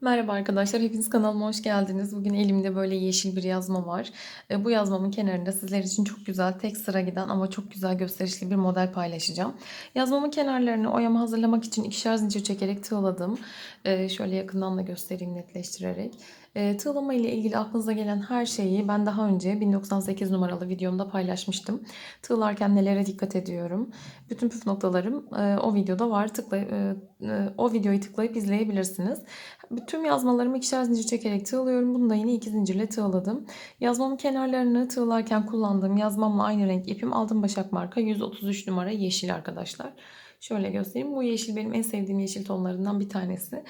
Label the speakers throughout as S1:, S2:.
S1: Merhaba arkadaşlar, hepiniz kanalıma hoş geldiniz. Bugün elimde böyle yeşil bir yazma var. E, bu yazmamın kenarında sizler için çok güzel, tek sıra giden ama çok güzel gösterişli bir model paylaşacağım. Yazmamın kenarlarını oyama hazırlamak için ikişer zincir çekerek tığladım. E, şöyle yakından da göstereyim netleştirerek. E, tığlama ile ilgili aklınıza gelen her şeyi ben daha önce 1098 numaralı videomda paylaşmıştım. Tığlarken nelere dikkat ediyorum. Bütün püf noktalarım e, o videoda var. Tıkla, e, e, o videoyu tıklayıp izleyebilirsiniz. Bütün yazmalarımı ikişer zincir çekerek tığlıyorum. Bunu da yine iki zincirle tığladım. Yazmamın kenarlarını tığlarken kullandığım yazmamla aynı renk ipim aldım. başak marka 133 numara yeşil arkadaşlar. Şöyle göstereyim. Bu yeşil benim en sevdiğim yeşil tonlarından bir tanesi.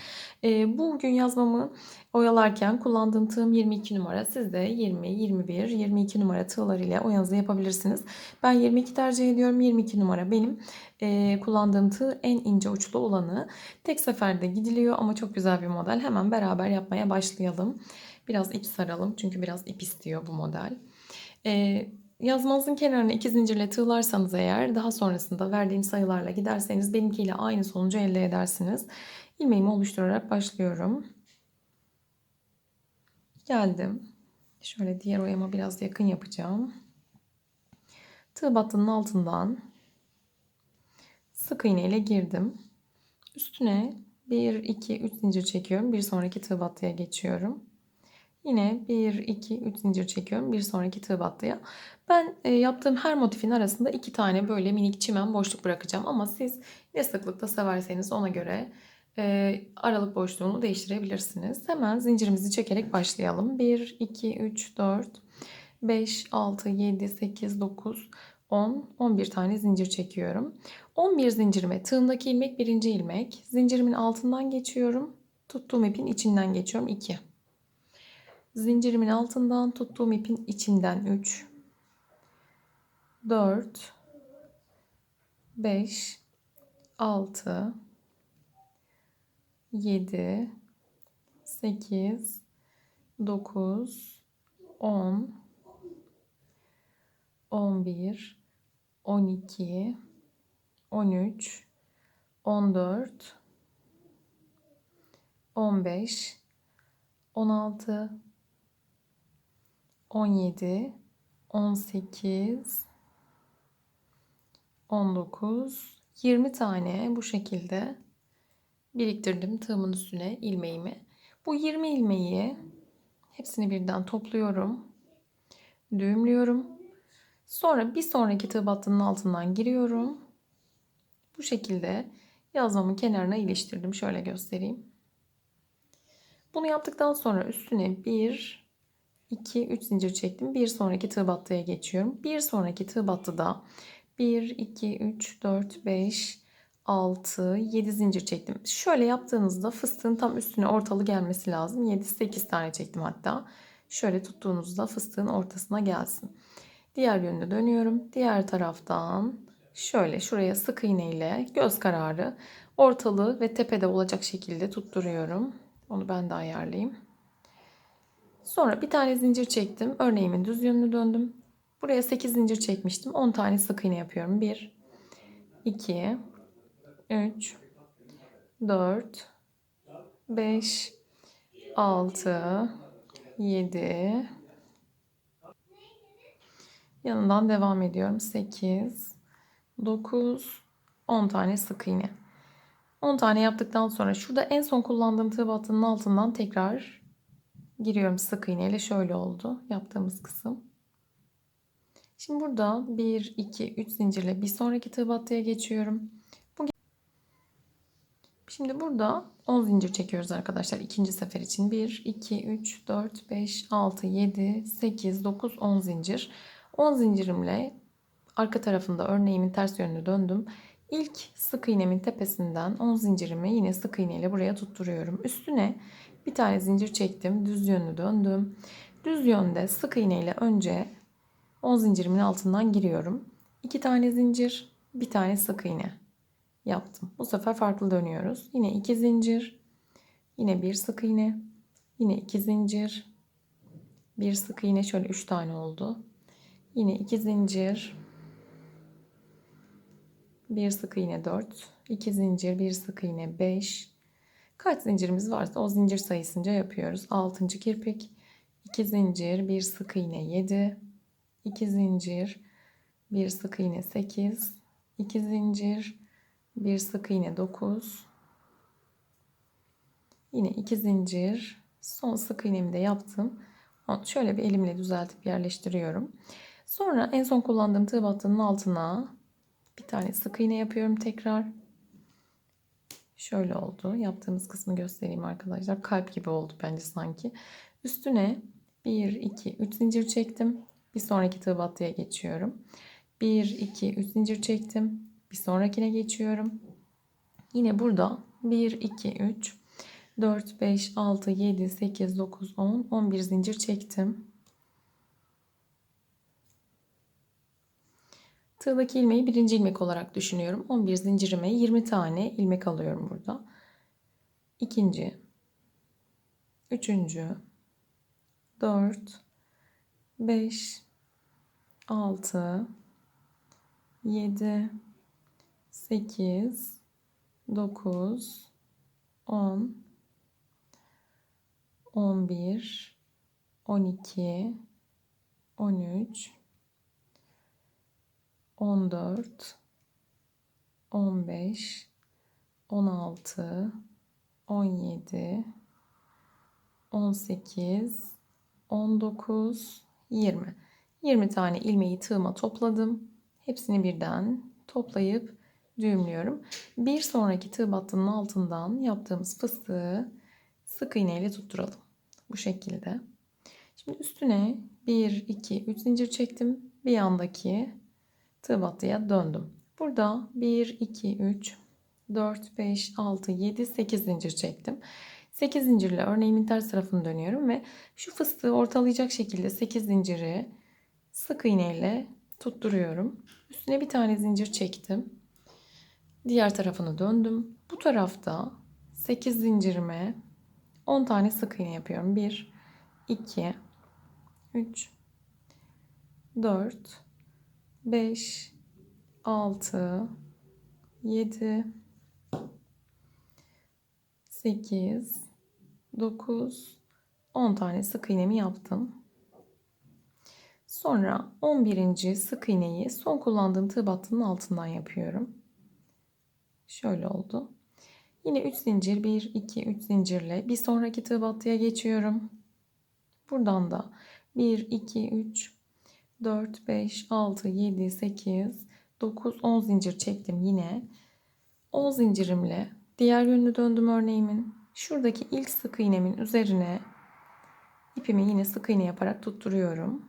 S1: E, bugün yazmamı oyalarken kullandığım tığım 22 numara. Siz de 20, 21, 22 numara tığlar ile oyanızı yapabilirsiniz. Ben 22 tercih ediyorum. 22 numara benim e, kullandığım tığ en ince uçlu olanı. Tek seferde gidiliyor ama çok güzel bir model. Hemen beraber yapmaya başlayalım. Biraz ip saralım çünkü biraz ip istiyor bu model. E, Yazmanızın kenarına iki zincirle tığlarsanız eğer daha sonrasında verdiğim sayılarla giderseniz benimkiyle aynı sonucu elde edersiniz. İlmeğimi oluşturarak başlıyorum. Geldim. Şöyle diğer oyama biraz yakın yapacağım. Tığ battının altından sık iğne ile girdim. Üstüne 1, 2, 3 zincir çekiyorum. Bir sonraki tığ battıya geçiyorum. Yine 1, 2, 3 zincir çekiyorum. Bir sonraki tığ battıya. Ben e, yaptığım her motifin arasında iki tane böyle minik çimen boşluk bırakacağım. Ama siz ne sıklıkta severseniz ona göre e, aralık boşluğunu değiştirebilirsiniz. Hemen zincirimizi çekerek başlayalım. 1, 2, 3, 4, 5, 6, 7, 8, 9, 10, 11 tane zincir çekiyorum. 11 zincirime tığındaki ilmek birinci ilmek. Zincirimin altından geçiyorum. Tuttuğum ipin içinden geçiyorum. 2. Zincirimin altından tuttuğum ipin içinden 3 4 5 6 7 8 9 10 11 12 13 14 15 16 17, 18, 19, 20 tane bu şekilde biriktirdim tığımın üstüne ilmeğimi. Bu 20 ilmeği hepsini birden topluyorum. Düğümlüyorum. Sonra bir sonraki tığ battının altından giriyorum. Bu şekilde yazmamın kenarına iliştirdim. Şöyle göstereyim. Bunu yaptıktan sonra üstüne bir 2, 3 zincir çektim. Bir sonraki tığ battıya geçiyorum. Bir sonraki tığ battıda 1, 2, 3, 4, 5, 6, 7 zincir çektim. Şöyle yaptığınızda fıstığın tam üstüne ortalı gelmesi lazım. 7, 8 tane çektim hatta. Şöyle tuttuğunuzda fıstığın ortasına gelsin. Diğer yönde dönüyorum. Diğer taraftan şöyle şuraya sık iğne ile göz kararı ortalı ve tepede olacak şekilde tutturuyorum. Onu ben de ayarlayayım. Sonra bir tane zincir çektim. Örneğimin düz yönünü döndüm. Buraya 8 zincir çekmiştim. 10 tane sık iğne yapıyorum. 1 2 3 4 5 6 7 Yanından devam ediyorum. 8 9 10 tane sık iğne. 10 tane yaptıktan sonra şurada en son kullandığım tığ battının altından tekrar giriyorum sık iğneyle şöyle oldu yaptığımız kısım. Şimdi burada 1 2 3 zincirle bir sonraki tığ battıya geçiyorum. Şimdi burada 10 zincir çekiyoruz arkadaşlar ikinci sefer için. 1, 2, 3, 4, 5, 6, 7, 8, 9, 10 zincir. 10 zincirimle arka tarafında örneğimin ters yönünü döndüm. İlk sık iğnemin tepesinden 10 zincirimi yine sık iğneyle buraya tutturuyorum. Üstüne bir tane zincir çektim. Düz yönlü döndüm. Düz yönde sık iğneyle önce 10 zincirimin altından giriyorum. 2 tane zincir, bir tane sık iğne yaptım. Bu sefer farklı dönüyoruz. Yine 2 zincir, yine bir sık iğne, yine 2 zincir, bir sık iğne şöyle 3 tane oldu. Yine 2 zincir, bir sık iğne 4, 2 zincir, bir sık iğne 5, Kaç zincirimiz varsa o zincir sayısınca yapıyoruz. 6. kirpik, 2 zincir, 1 sık iğne 7, 2 zincir, 1 sık iğne 8, 2 zincir, 1 sık iğne 9. Yine 2 zincir, son sık iğnemi de yaptım. Şöyle bir elimle düzeltip yerleştiriyorum. Sonra en son kullandığım tığ battığının altına bir tane sık iğne yapıyorum tekrar. Şöyle oldu. Yaptığımız kısmı göstereyim arkadaşlar. Kalp gibi oldu bence sanki. Üstüne 1, 2, 3 zincir çektim. Bir sonraki tığ battıya geçiyorum. 1, 2, 3 zincir çektim. Bir sonrakine geçiyorum. Yine burada 1, 2, 3, 4, 5, 6, 7, 8, 9, 10, 11 zincir çektim. Tığdaki ilmeği birinci ilmek olarak düşünüyorum. 11 zincirime 20 tane ilmek alıyorum burada. İkinci, üçüncü, dört, beş, altı, yedi, sekiz, dokuz, on, on bir, on iki, on üç, 14 15 16 17 18 19 20 20 tane ilmeği tığıma topladım. Hepsini birden toplayıp düğümlüyorum. Bir sonraki tığ battının altından yaptığımız fıstığı sık iğneyle tutturalım. Bu şekilde. Şimdi üstüne 1, 2, 3 zincir çektim. Bir yandaki tığ battıya döndüm. Burada 1, 2, 3, 4, 5, 6, 7, 8 zincir çektim. 8 zincirle örneğimin ters tarafını dönüyorum ve şu fıstığı ortalayacak şekilde 8 zinciri sık iğneyle tutturuyorum. Üstüne bir tane zincir çektim. Diğer tarafını döndüm. Bu tarafta 8 zincirime 10 tane sık iğne yapıyorum. 1, 2, 3, 4, 5 6 7 8 9 10 tane sık iğnemi yaptım. Sonra 11. sık iğneyi son kullandığım tığ battının altından yapıyorum. Şöyle oldu. Yine 3 zincir 1 2 3 zincirle bir sonraki tığ battıya geçiyorum. Buradan da 1 2 3 4, 5, 6, 7, 8, 9, 10 zincir çektim yine. 10 zincirimle diğer yönünü döndüm örneğimin. Şuradaki ilk sık iğnemin üzerine ipimi yine sık iğne yaparak tutturuyorum.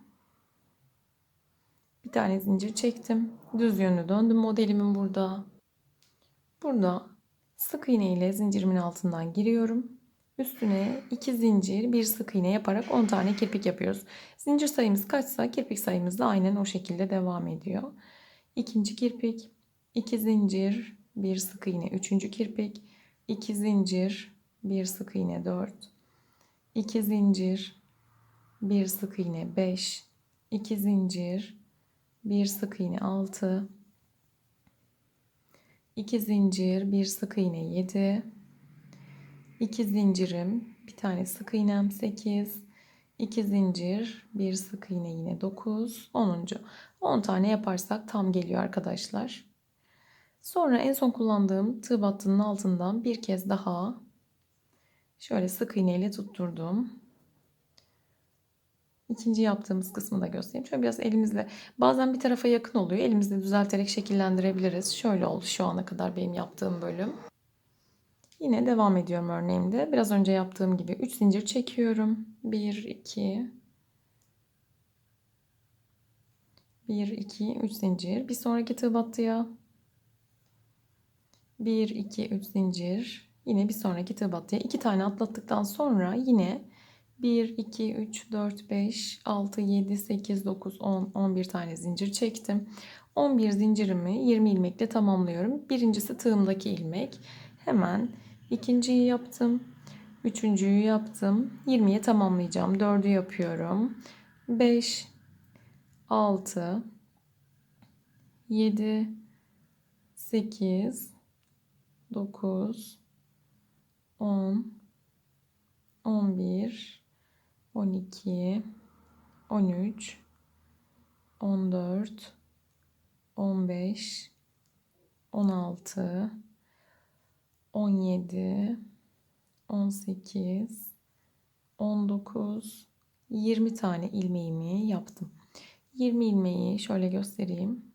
S1: Bir tane zincir çektim. Düz yönünü döndüm modelimin burada. Burada sık iğne ile zincirimin altından giriyorum üstüne 2 zincir, bir sık iğne yaparak 10 tane kirpik yapıyoruz. Zincir sayımız kaçsa kirpik sayımız da aynen o şekilde devam ediyor. İkinci kirpik, 2 zincir, bir sık iğne, üçüncü kirpik, 2 zincir, bir sık iğne 4, 2 zincir, bir sık iğne 5, 2 zincir, bir sık iğne 6, 2 zincir, bir sık iğne 7, 2 zincirim, bir tane sık iğnem 8, 2 zincir, bir sık iğne yine 9, 10. 10 tane yaparsak tam geliyor arkadaşlar. Sonra en son kullandığım tığ battının altından bir kez daha şöyle sık iğneyle tutturdum. İkinci yaptığımız kısmı da göstereyim. Şöyle biraz elimizle bazen bir tarafa yakın oluyor. Elimizle düzelterek şekillendirebiliriz. Şöyle oldu şu ana kadar benim yaptığım bölüm. Yine devam ediyorum örneğimde. Biraz önce yaptığım gibi 3 zincir çekiyorum. 1, 2, 1, 2, 3 zincir. Bir sonraki tığ battıya 1, 2, 3 zincir. Yine bir sonraki tığ battıya 2 tane atlattıktan sonra yine 1, 2, 3, 4, 5, 6, 7, 8, 9, 10, 11 tane zincir çektim. 11 zincirimi 20 ilmekle tamamlıyorum. Birincisi tığımdaki ilmek. Hemen İkinciyi yaptım. Üçüncüyü yaptım. 20'ye tamamlayacağım. dördü yapıyorum. 5, 6, 7, 8, 9, 10, 11, 12, 13, 14, 15, 16, 17, 18, 19, 20 tane ilmeğimi yaptım. 20 ilmeği şöyle göstereyim.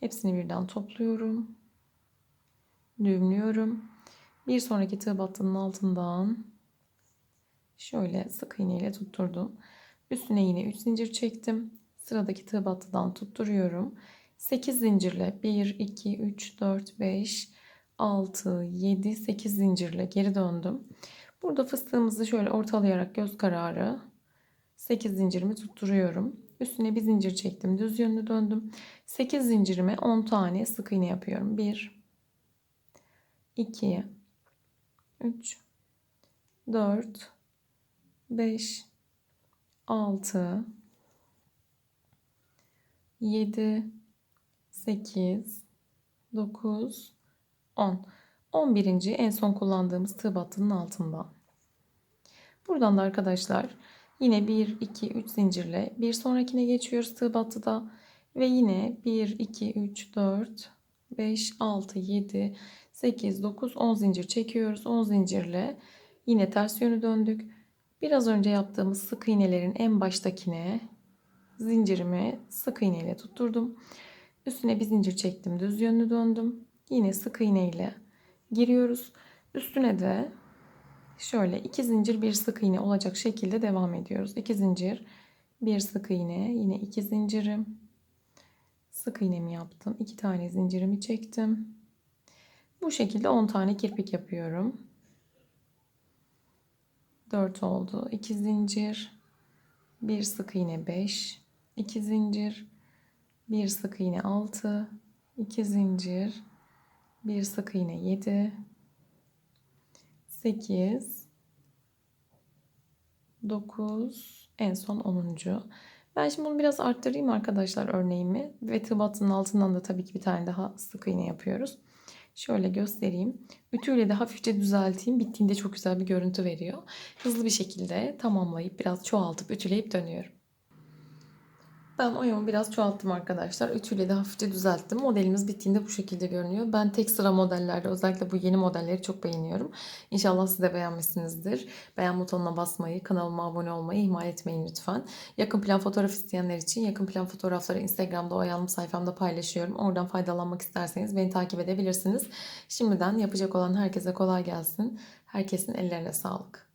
S1: Hepsini birden topluyorum. Düğümlüyorum. Bir sonraki tığ battının altından şöyle sık iğne ile tutturdum. Üstüne yine 3 zincir çektim. Sıradaki tığ battıdan tutturuyorum. 8 zincirle 1, 2, 3, 4, 5, 6, 7, 8 zincirle geri döndüm. Burada fıstığımızı şöyle ortalayarak göz kararı 8 zincirimi tutturuyorum. Üstüne bir zincir çektim. Düz yönlü döndüm. 8 zincirime 10 tane sık iğne yapıyorum. 1 2 3 4 5 6 7 8 9 10. 11. en son kullandığımız tığ battının altında. Buradan da arkadaşlar yine 1, 2, 3 zincirle bir sonrakine geçiyoruz tığ battıda. Ve yine 1, 2, 3, 4, 5, 6, 7, 8, 9, 10 zincir çekiyoruz. 10 zincirle yine ters yönü döndük. Biraz önce yaptığımız sık iğnelerin en baştakine zincirimi sık iğneyle tutturdum. Üstüne bir zincir çektim. Düz yönlü döndüm yine sık iğne ile giriyoruz. Üstüne de şöyle iki zincir bir sık iğne olacak şekilde devam ediyoruz. İki zincir bir sık iğne yine iki zincirim sık iğnemi yaptım. iki tane zincirimi çektim. Bu şekilde 10 tane kirpik yapıyorum. 4 oldu. 2 zincir. 1 sık iğne 5. 2 zincir. 1 sık iğne 6. 2 zincir. Bir sık iğne 7 8 9 en son 10. Ben şimdi bunu biraz arttırayım arkadaşlar örneğimi ve tıbatının altından da tabii ki bir tane daha sık iğne yapıyoruz. Şöyle göstereyim. Ütüyle de hafifçe düzelteyim. Bittiğinde çok güzel bir görüntü veriyor. Hızlı bir şekilde tamamlayıp biraz çoğaltıp ütüleyip dönüyorum. Ben oyamı biraz çoğalttım arkadaşlar. Ütüyle de hafifçe düzelttim. Modelimiz bittiğinde bu şekilde görünüyor. Ben tek sıra modellerde özellikle bu yeni modelleri çok beğeniyorum. İnşallah siz de beğenmişsinizdir. Beğen butonuna basmayı, kanalıma abone olmayı ihmal etmeyin lütfen. Yakın plan fotoğraf isteyenler için yakın plan fotoğrafları Instagram'da oyalanım sayfamda paylaşıyorum. Oradan faydalanmak isterseniz beni takip edebilirsiniz. Şimdiden yapacak olan herkese kolay gelsin. Herkesin ellerine sağlık.